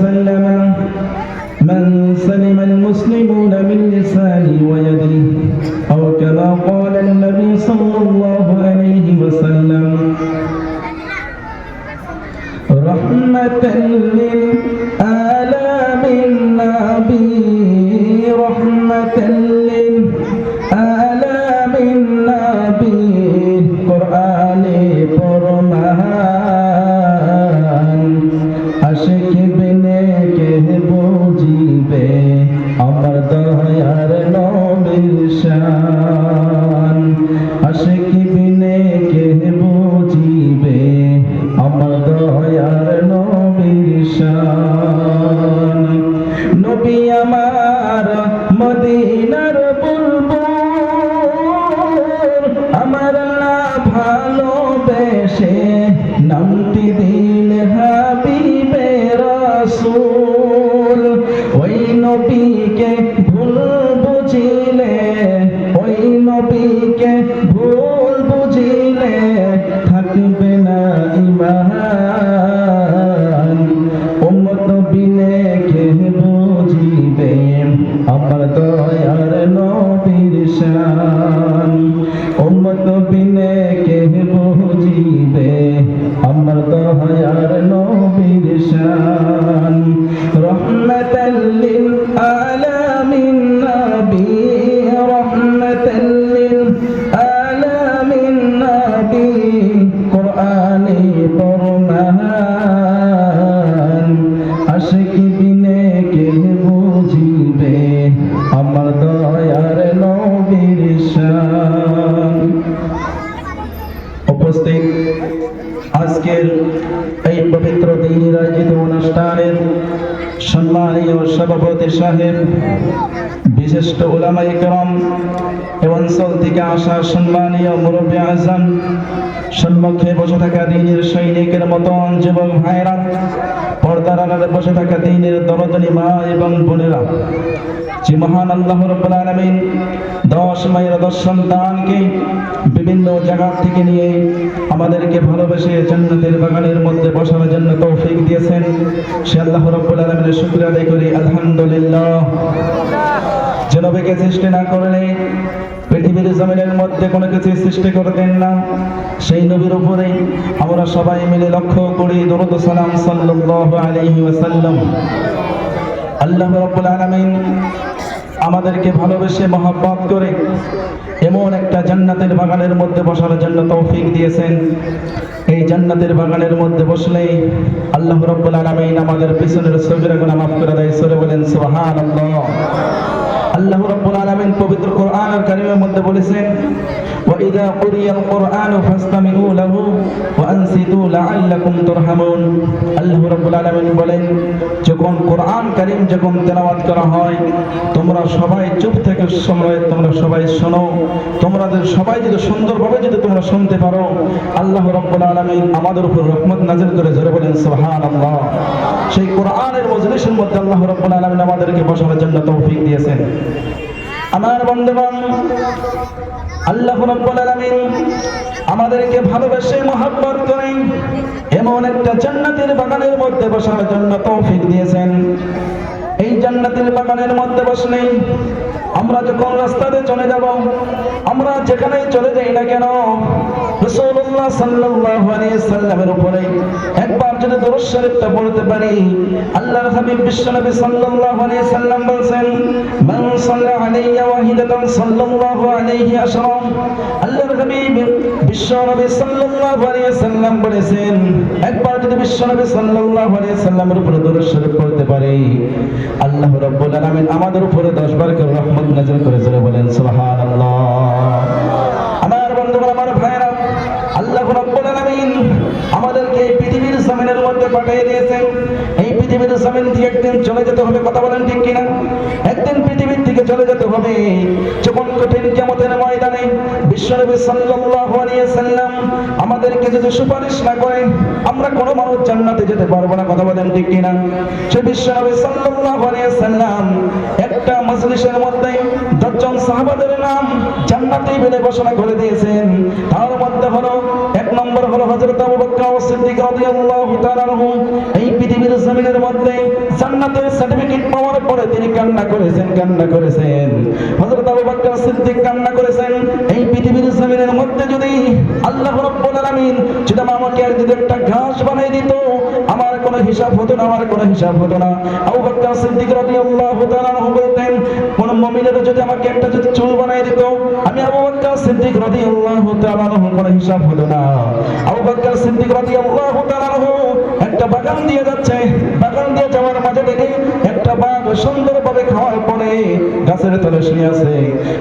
وسلم. من سلم المسلمون من لسانه ويده أو كما قال النبي صلى الله عليه وسلم رحمة للآلام নবীকে ভুল বুঝিলে, ওই নবীকে ভুল বুঝিলে থাকবে না ইমান উম্মত বিনে কে বুঝিবে? আমার দয়ার নবীর শান। উম্মত বিনে কে বুঝিবে? আমার দয়ার নবীর শান। আজকের এই পবিত্র দিনের আয়োজিত অনুষ্ঠানের সম্মানীয় সভাপতি সাহেব বিশিষ্ট ওলামাই করম এ অঞ্চল থেকে আসা সম্মানীয় মুরব্বী আজম সম্মুখে বসে থাকা দিনের সৈনিকের মতন যুবক ভাইরা পর্দার আড়ালে বসে থাকা দিনের দরদনী মা এবং বোনেরা, যে মহান আল্লাহ রব্বুল আলামিন দশ মায়ের দশ সন্তানকে বিভিন্ন জায়গা থেকে নিয়ে আমাদেরকে ভালোবেসে জান্নাতের বাগানের মধ্যে বসার জন্য তৌফিক দিয়েছেন। সে আল্লাহ রব্বুল আলামিনের শুকর আদায় করি। আলহামদুলিল্লাহ। যে নবীকে সৃষ্টি না করলে পৃথিবীর জমিনের মধ্যে কোনো কিছু সৃষ্টি করতেন না, সেই নবীর উপরে আমরা সবাই মিলে লক্ষ্য করি, দরুদ সালাম সাল্লাল্লাহু আলাইহি ওয়াসাল্লাম। আল্লাহ রাব্বুল আলামিন আমাদেরকে ভালোবেসে মহব্বত করে এমন একটা জান্নাতের বাগানের মধ্যে বসার জন্য তৌফিক দিয়েছেন। এই জান্নাতের বাগানের মধ্যে বসলে আল্লাহ রাব্বুল আলামিন আমাদের পিছনের সগীরা গুনাহ মাফ করে দেয়, সরে বলেন, সুবহানাল্লাহ। আল্লাহ রাব্বুল আলামিন পবিত্র কোরআনুল কারীমের মধ্যে বলেছেন ওয়া ইযা কুরিয়াল কুরআনু ফাসতামিউ লাহু ওয়া وأنصتوا لعلكم ترحمون আল্লাহ রাব্বুল আলামিন বলেন যখন কোরআন কারীম যখন তেলাওয়াত করা হয় তোমরা সবাই চুপ থেকে সময় তোমরা সবাই শোনো তোমাদের সবাই যদি সুন্দরভাবে যদি তোমরা শুনতে পারো আল্লাহ রাব্বুল আলামিন আমাদের উপর রহমত নাজিল করে জোরে বলেন সুবহানাল্লাহ সেই কোরআনের মজলিসের মধ্যে আল্লাহ রাব্বুল আলামিন আমাদেরকে বসার জন্য তৌফিক দিয়েছেন আমার বন্ধুগণ, আল্লাহ রাব্বুল আলামিন আমাদেরকে ভালোবেসে মহাব্বত করেন এমন একটা জান্নাতের বাগানের মধ্যে বসার জন্য তৌফিক দিয়েছেন। এই জান্নাতের বাগানের মধ্যে বসলেই আমরা যখন রাস্তাতে চলে যাব, আমরা যেখানেই চলে যাই না কেন, রাসূলুল্লাহ সাল্লাল্লাহু আলাইহি সাল্লামের উপরে একবার যদি শরীফটা পারি। আল্লাহর হাবিব বিশ্বনবী সাল্লাল্লাহু আলাইহি সাল্লাম বলেন মান সাল্লা ওয়াহিদাতান সাল্লাল্লাহু আলাইহি আল্লাহর হাবিব বিশ্বনবী সাল্লাল্লাহু আলাইহি সাল্লাম বলেছেন, একবার যদি বিশ্বনবী সাল্লাল্লাহু আলাইহি সাল্লামের উপরে দরুদ শরীফ পড়তে পারি, আল্লাহ রাব্বুল আলামিন আমাদের উপরে 10 বার করে রহমত নাযিল করে বলেন, সুবহানাল্লাহ। আমার বন্ধুগণ, আমার পাঠিয়ে দিয়েছেন, এই থেকে একদিন চলে যেতে হবে, কথা বলেন ঠিক কিনা? একদিন পৃথিবীর থেকে চলে যেতে হবে। যখন কঠিন কিয়ামতের ময়দানে বিশ্বনবী আমাদেরকে যদি সুপারিশ না আমরা কোনো মানুষ জান্নাতে যেতে পারব না, কথা বলেন ঠিক কিনা? সে বিশ্বনবী একটা মজলিসের মধ্যে দশজন সাহাবাদের নাম জান্নাতেই বেঁধে ঘোষণা করে দিয়েছেন। তার মধ্যে হলো, এক নম্বর হলো হযরত আবু বকর সিদ্দিক রাদিয়াল্লাহু এই পৃথিবীর জমিনের মধ্যে জান্নাতের সার্টিফিকেট পাওয়ার পরে তিনি কান্না করেছেন কান্না করেছেন। হযরত আবু বকর সিদ্দিক কান্না করেছেন, এই পৃথিবীর জমিনের মধ্যে যদি আল্লাহ রাব্বুল আলামিন যদি আমাকে যদি একটা ঘাস বানিয়ে দিত হিসাব হতো না, আমার কোনো হিসাব হতো না। আবু বকর সিদ্দিক রাদিয়াল্লাহু তাআলা বলতেন, কোন মুমিনের যদি আমাকে একটা যদি চুল বানিয়ে দিত, আমি আবু বকর সিদ্দিক রাদিয়াল্লাহু তাআলা কোনো হিসাব হতো না। আবু বকর সিদ্দিক রাদিয়াল্লাহু তাআলা একটা বাগান দিয়ে যাচ্ছে। বাগান দিয়ে যাওয়ার মাঝে দেখে সুন্দরভাবে খাওয়ার পরে গাছের তলে শুয়ে আছে।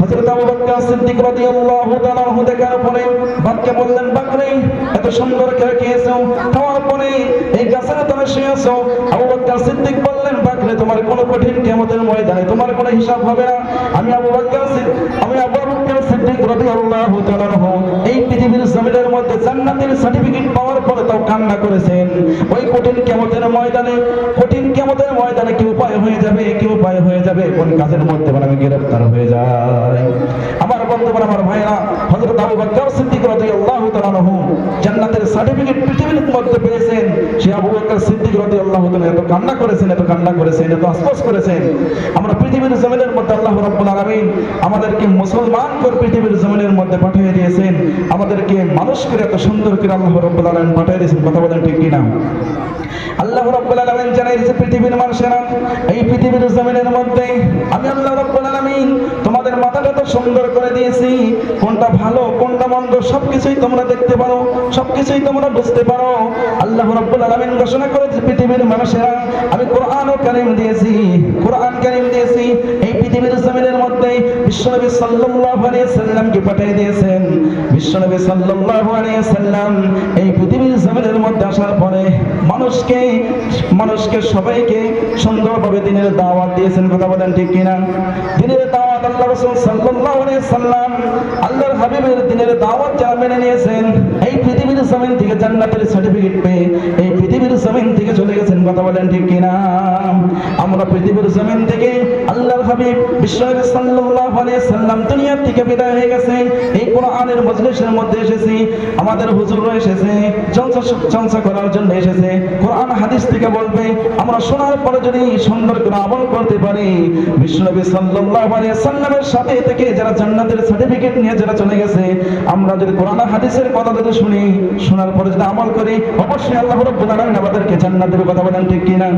হযরত আবু বকর সিদ্দিক রাদিয়াল্লাহু তাআলা দেখার পরে বাক্যে বললেন বাঘ এত সুন্দর করে খেয়েছো। খাওয়ার পরে এই গাছের তলে শুয়ে আছো। আবু বকর সিদ্দিক বললেন বাঘ রে তোমার কোনো কঠিন কিয়ামতের ময়দানে তোমার কোনো হিসাব হবে না। আমি আবু বকর আমি আবু বকর কান্না করেছেন। ওই কঠিন কিয়ামতের ময়দানে, কঠিন কিয়ামতের ময়দানে কি উপায় হয়ে যাবে? কি উপায় হয়ে যাবে? কোন কাজের মধ্যে মানে আমি গ্রেফতার হয়ে যাই। আমার বন্ধু আমার ভাইরা আবু বকর সিদ্দিক রাদিয়াল্লাহু তাআলা জান্নাতের সার্টিফিকেট পৃথিবীর মধ্যে পেয়েছেন। সে আবু বকর সিদ্দিক রাদিয়াল্লাহু তাআলা এত কান্না করেছেন, এত কান্না করেছেন, এত আফসোস করেছেন। আমরা পৃথিবীর জমিনের মধ্যে আল্লাহ রাব্বুল আলামিন আমাদেরকে মুসলমান করে পৃথিবীর জমিনের মধ্যে পাঠিয়ে দিয়েছেন। আমাদেরকে মানুষ করে এত সুন্দর করে আল্লাহ রাব্বুল আলামিন পাঠিয়ে দিয়েছেন। কথা বলেন ঠিক কিনা? আল্লাহ রাব্বুল আলামিন জানাই পৃথিবীর মানুষেরা, এই পৃথিবীর জমিনের মধ্যে আমি আল্লাহ রাব্বুল আলামিন তোমাদের মাথাটা তো সুন্দর করে দিয়েছি। কোনটা ভালো, কোনটা মন্দ, সবকিছুই তোমরা দেখতে পারো, সবকিছুই তোমরা বুঝতে পারো। আল্লাহ রাব্বুল আলামিন ঘোষণা করেছে, পৃথিবীর মানুষেরা, আমি কোরআন ও কারীম দিয়েছি, কোরআন কারীম দিয়েছি। এই পৃথিবীর জমিনের মধ্যে বিশ্বনবী সাল্লাল্লাহু আলাইহি সাল্লামকে পাঠিয়ে দিয়েছেন। বিশ্বনবী সাল্লাল্লাহু আলাইহি সাল্লাম এই পৃথিবীর জমিনের মধ্যে আসার পরে মানুষকে মানুষকে সবাইকে সুন্দরভাবে দিনের দাওয়াত দিয়েছেন। কথা বলেন ঠিক কিনা? দিনের আল্লাহর হাবিবের দিনের দাওয়াত যারা মেনে নিয়েছেন এই পৃথিবীর জমিন থেকে জান্নাতের সার্টিফিকেট পেয়ে গেছেন কথা বলেন ঠিক কিনা? আমরা পৃথিবীর জমিন থেকে আল্লাহর হাবিব বিশ্বনবী সাল্লাল্লাহু আলাইহি সাল্লাম দুনিয়া থেকে বিদায় হয়ে গেছে। এই কোরআনের মজলিসের মধ্যে এসেছি, আমাদের হুজুররা এসেছে জলসা করার জন্য এসেছে। কোরআন হাদিস থেকে বলবে, আমরা শোনার পরে যদি সুন্দর করে আমল করতে পারি, বিশ্বনবী সাল্লাল্লাহু আলাইহি সাল্লামের সাথে থেকে যারা জান্নাতের সার্টিফিকেট নিয়ে যারা চলে গেছে, আমরা যদি কোরআন হাদিসের কথা যদি শুনি, শোনার পরে যদি আমল করি, অবশ্যই আল্লাহ রাব্বুল আলামিন আমাদেরকে জান্নাতের কথা বলেন ঠিক কিনা?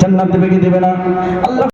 জান্নাত দেবে কি দেবে না? আল্লাহ